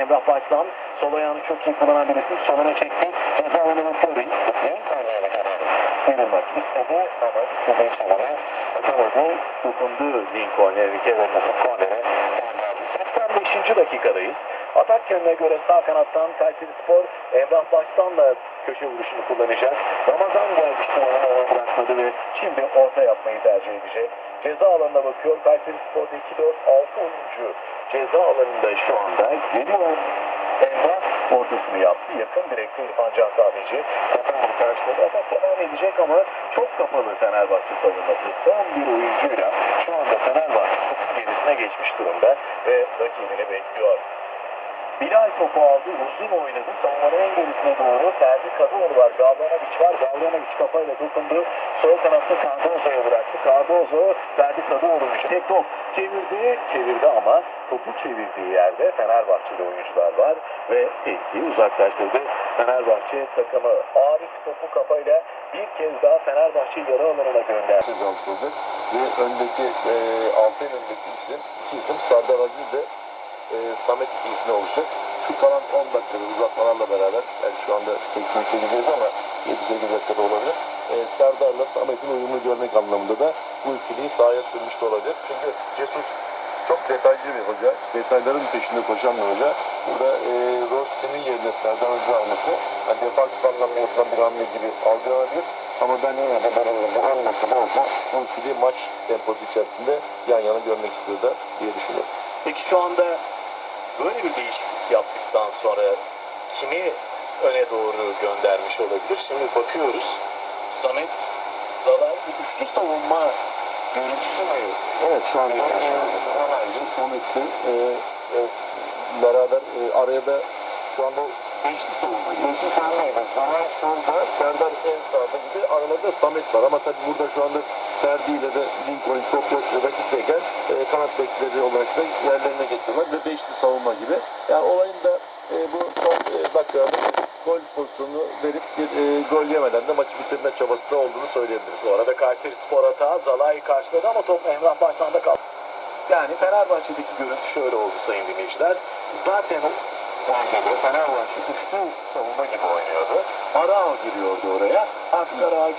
Emrah Başlan sol ayağını çok iyi kullanan birisi. Soluna çekti. Ceza alanına Fury. Verilmek istedi ama istediği çabaya atamadı. Dokundu Lincoln Enrique ve Korner'e. 85. dakikadayız. Atak yönüne göre sağ kanattan Kayseri Spor Emrah Baştan'la köşe vuruşunu kullanacak. Ramazan gelmişti onu bırakmadı ve şimdi orta yapmayı tercih edecek. Ceza alanına bakıyor. Kayseri Spor'da 2-4-6 oyuncu ceza alanında şu anda geliyor. Emrah ortasını yaptı. Yakın direkte İrfan Can Kahveci. Kapalı karşıladı. Atak devam edecek ama çok kapalı Fenerbahçe savunması. Son bir oyuncuyla şu anda Fenerbahçe gerisine geçmiş durumda ve rakibini bekliyor. Bilal topu aldı, uzun oynadı. Savunmanın en gerisine doğru Ferdi Kadıoğlu var. Gavranovic var. Gavranovic kafayla dokundu. Sol kanatta Cardozo'ya bıraktı. Cardozo Ferdi Kadıoğlu'nun tek top çevirdi. Çevirdi ama topu çevirdiği yerde Fenerbahçeli oyuncular var ve etkiyi uzaklaştırdı. Fenerbahçe takımı Arif topu kafayla bir kez daha Fenerbahçe yarı alanına gönderdi. Ve öndeki e, altın önündeki isim, iki isim Sardar Aziz de e, Samet ikilisine olacak. Şu kalan 10 dakikada uzatmalarla beraber, yani şu anda 83'e gidiyoruz ama 7-8 dakikada olabilir. E, Serdar'la Samet'in uyumunu görmek anlamında da bu ikiliyi sahaya sürmüş olabilir. Çünkü Jesus çok detaycı bir hoca, detayların peşinde koşan bir hoca. Burada e, Rossi'nin yerine Serdar Aziz alması, yani defansif anlamda yapılan bir hamle gibi algılanabilir. Ama ben yine de böyle bu anlamda da olsa bu ikili maç temposu içerisinde yan yana görmek istiyordu diye düşünüyorum. Peki şu anda böyle bir değişiklik yaptıktan sonra kimi öne doğru göndermiş olabilir? Şimdi bakıyoruz. Samet Zalar üçlü savunma görüntüsü mü? Evet şu anda Samet'ti. E, e, beraber e, araya da şu anda Beşli savunma. Geçti savunmaydı. Zaman solda, Serdar en sağda gibi aralarda Samet var. Ama tabii burada şu anda Ferdi ile de Lincoln çok yok rakitteyken e, kanat bekleri olarak da yerlerine getiriyorlar ve beşli savunma gibi. Yani olayın da e, bu son e, dakikada gol pozisyonunu verip bir e, gol yemeden de maçı bitirme çabası da olduğunu söyleyebiliriz. Bu arada Kayseri Spor hata Zalai karşıladı ama top Emrah Başlan'da kaldı. Yani Fenerbahçe'deki görüntü şöyle oldu sayın dinleyiciler. Zaten Fenerbahçe üçlü savunma gibi oynuyordu. Arao giriyordu oraya. Artık Arao